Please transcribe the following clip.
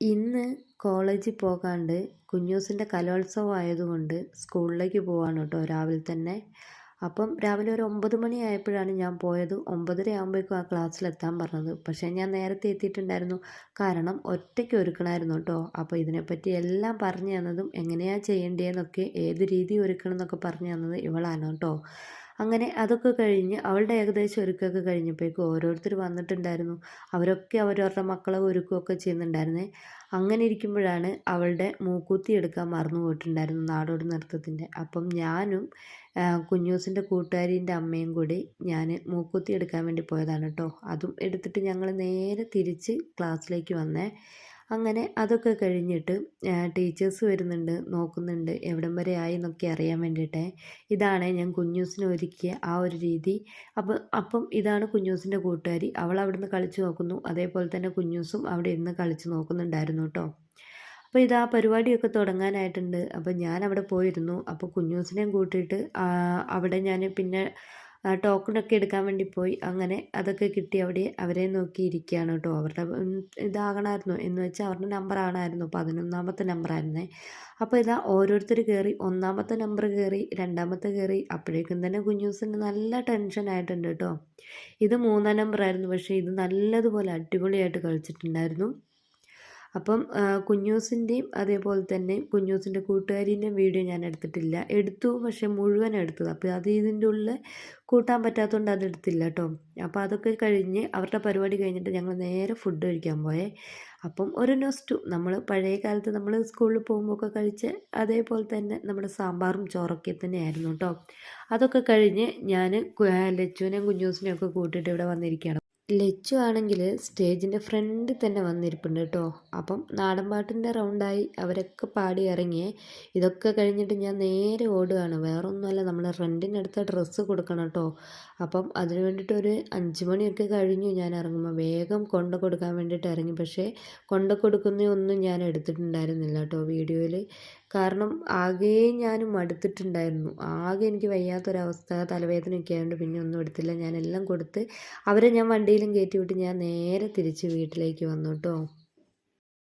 ഇന്ന് കോളേജിൽ പോകാണ്ട് കുഞ്ഞൂസിന്റെ കലോത്സവം ആയതുകൊണ്ട് സ്കൂളിലേക്ക് പോവാണ് കേട്ടോ രാവിലെ തന്നെ. അപ്പം രാവിലെ ഒരു ഒമ്പത് മണി ആയപ്പോഴാണ് ഞാൻ പോയത്. ഒമ്പതര ആകുമ്പോഴേക്കും ആ ക്ലാസ്സിലെത്താൻ പറഞ്ഞത്. പക്ഷേ ഞാൻ നേരത്തെ എത്തിയിട്ടുണ്ടായിരുന്നു. കാരണം ഒറ്റയ്ക്ക് ഒരുക്കണമായിരുന്നു കേട്ടോ. അപ്പോൾ ഇതിനെപ്പറ്റി എല്ലാം പറഞ്ഞു തന്നതും എങ്ങനെയാണ് ചെയ്യേണ്ടതെന്നൊക്കെ ഏത് രീതി ഒരുക്കണം എന്നൊക്കെ പറഞ്ഞു തന്നത് ഇവളാണ് കേട്ടോ. അങ്ങനെ അതൊക്കെ കഴിഞ്ഞ് അവളുടെ ഏകദേശം ഒരുക്കമൊക്കെ കഴിഞ്ഞപ്പോഴേക്കും ഓരോരുത്തർ വന്നിട്ടുണ്ടായിരുന്നു. അവരൊക്കെ അവരവരുടെ മക്കളെ ഒരുക്കുകയൊക്കെ ചെയ്യുന്നുണ്ടായിരുന്നേ. അങ്ങനെ ഇരിക്കുമ്പോഴാണ് അവളുടെ മൂക്കുത്തി എടുക്കാൻ മറന്നു പോയിട്ടുണ്ടായിരുന്നു നാടോടി നൃത്തത്തിന്റെ. അപ്പം ഞാനും കുഞ്ഞൂസിന്റെ കൂട്ടുകാരിന്റെ അമ്മയും കൂടി ഞാൻ മൂക്കുത്തി എടുക്കാൻ വേണ്ടി പോയതാണ് കേട്ടോ. അതും എടുത്തിട്ട് ഞങ്ങൾ നേരെ തിരിച്ച് ക്ലാസ്സിലേക്ക് വന്നേ. അങ്ങനെ അതൊക്കെ കഴിഞ്ഞിട്ട് ടീച്ചേഴ്സ് വരുന്നുണ്ട് നോക്കുന്നുണ്ട് എവിടം വരെ ആയി എന്നൊക്കെ അറിയാൻ വേണ്ടിയിട്ടേ. ഇതാണ് ഞാൻ കുഞ്ഞൂസിനെ ഒരുക്കിയ ആ ഒരു രീതി. അപ്പം അപ്പം ഇതാണ് കുഞ്ഞൂസിന്റെ കൂട്ടുകാരി. അവൾ അവിടുന്ന് കളിച്ച് നോക്കുന്നു. അതേപോലെ തന്നെ കുഞ്ഞൂസും അവിടെ ഇരുന്ന് കളിച്ച് നോക്കുന്നുണ്ടായിരുന്നു കേട്ടോ. അപ്പോൾ ഇതാ പരിപാടിയൊക്കെ തുടങ്ങാനായിട്ടുണ്ട്. അപ്പോൾ ഞാൻ അവിടെ പോയിരുന്നു. അപ്പോൾ കുഞ്ഞൂസിനെയും കൂട്ടിയിട്ട് അവിടെ ഞാൻ പിന്നെ ടോക്കണൊക്കെ എടുക്കാൻ വേണ്ടി പോയി. അങ്ങനെ അതൊക്കെ കിട്ടി അവിടെ അവരെ നോക്കി ഇരിക്കുകയാണ് കേട്ടോ. അവരുടെ ഇതാകണമായിരുന്നു. എന്ന് വെച്ചാൽ അവരുടെ നമ്പർ ആണായിരുന്നു. പതിനൊന്നാമത്തെ നമ്പറായിരുന്നേ അപ്പോൾ ഇതാ ഓരോരുത്തർ കയറി. ഒന്നാമത്തെ നമ്പർ കയറി രണ്ടാമത്തെ കയറി. അപ്പോഴേക്കും തന്നെ കുഞ്ഞൂസിന് നല്ല ടെൻഷൻ ആയിട്ടുണ്ട് കേട്ടോ. ഇത് മൂന്നാം നമ്പറായിരുന്നു പക്ഷേ ഇത് നല്ലതുപോലെ അടിപൊളിയായിട്ട് കളിച്ചിട്ടുണ്ടായിരുന്നു. അപ്പം കുഞ്ഞൂസിന്റെയും അതേപോലെ തന്നെ കുഞ്ഞൂസിന്റെ കൂട്ടുകാരീന്റെയും വീഡിയോ ഞാൻ എടുത്തിട്ടില്ല. എടുത്തു പക്ഷെ മുഴുവൻ എടുത്തത്. അപ്പോൾ അത് ഇതിന്റെ ഉള്ളിൽ കൂട്ടാൻ പറ്റാത്തതുകൊണ്ട് അത് എടുത്തില്ല കേട്ടോ അപ്പോൾ അതൊക്കെ കഴിഞ്ഞ് അവരുടെ പരിപാടി കഴിഞ്ഞിട്ട് ഞങ്ങൾ നേരെ ഫുഡ് കഴിക്കാൻ പോയേ. അപ്പം ഒരു നൊസ്റ്റു നമ്മൾ പഴയ കാലത്ത് നമ്മൾ സ്കൂളിൽ പോകുമ്പോൾ ഒക്കെ കഴിച്ച് അതേപോലെ തന്നെ നമ്മുടെ സാമ്പാറും ചോറൊക്കെ തന്നെയായിരുന്നു കേട്ടോ അതൊക്കെ കഴിഞ്ഞ് ഞാൻ ലച്ചുവിനെയും കുഞ്ഞൂസിനെയും ഒക്കെ കൂട്ടിയിട്ട് ഇവിടെ വന്നിരിക്കുകയാണ്. ലച്ചു ആണെങ്കിൽ സ്റ്റേജിന്റെ ഫ്രണ്ടിൽ തന്നെ വന്നിരിപ്പുണ്ട് കേട്ടോ. അപ്പം നാടൻപാട്ടിന്റെ റൗണ്ടായി അവരൊക്കെ പാടി ഇറങ്ങി ഇതൊക്കെ കഴിഞ്ഞിട്ട് ഞാൻ നേരെ ഓടുകയാണ് വേറൊന്നുമല്ല നമ്മൾ റെന്റിനടുത്ത ഡ്രസ്സ് കൊടുക്കണം കേട്ടോ. അപ്പം അതിന് വേണ്ടിയിട്ട് ഒരു അഞ്ച് മണിയൊക്കെ കഴിഞ്ഞു ഞാൻ ഇറങ്ങുമ്പോൾ വേഗം കൊണ്ട കൊടുക്കാൻ വേണ്ടിയിട്ട് ഇറങ്ങി. പക്ഷേ കൊണ്ട കൊടുക്കുന്നൊന്നും ഞാൻ എടുത്തിട്ടുണ്ടായിരുന്നില്ല കേട്ടോ വീഡിയോയിൽ കാരണം ആകെ ഞാൻ മടുത്തിട്ടുണ്ടായിരുന്നു. ആകെ എനിക്ക് വയ്യാത്തൊരവസ്ഥ തലവേദനയൊക്കെ ആയതുകൊണ്ട് പിന്നെ ഒന്നും എടുത്തില്ല. ഞാനെല്ലാം കൊടുത്ത് അവരെ ഞാൻ വണ്ടിയിലും കയറ്റി വിട്ട് ഞാൻ നേരെ തിരിച്ച് വീട്ടിലേക്ക് വന്നു കേട്ടോ.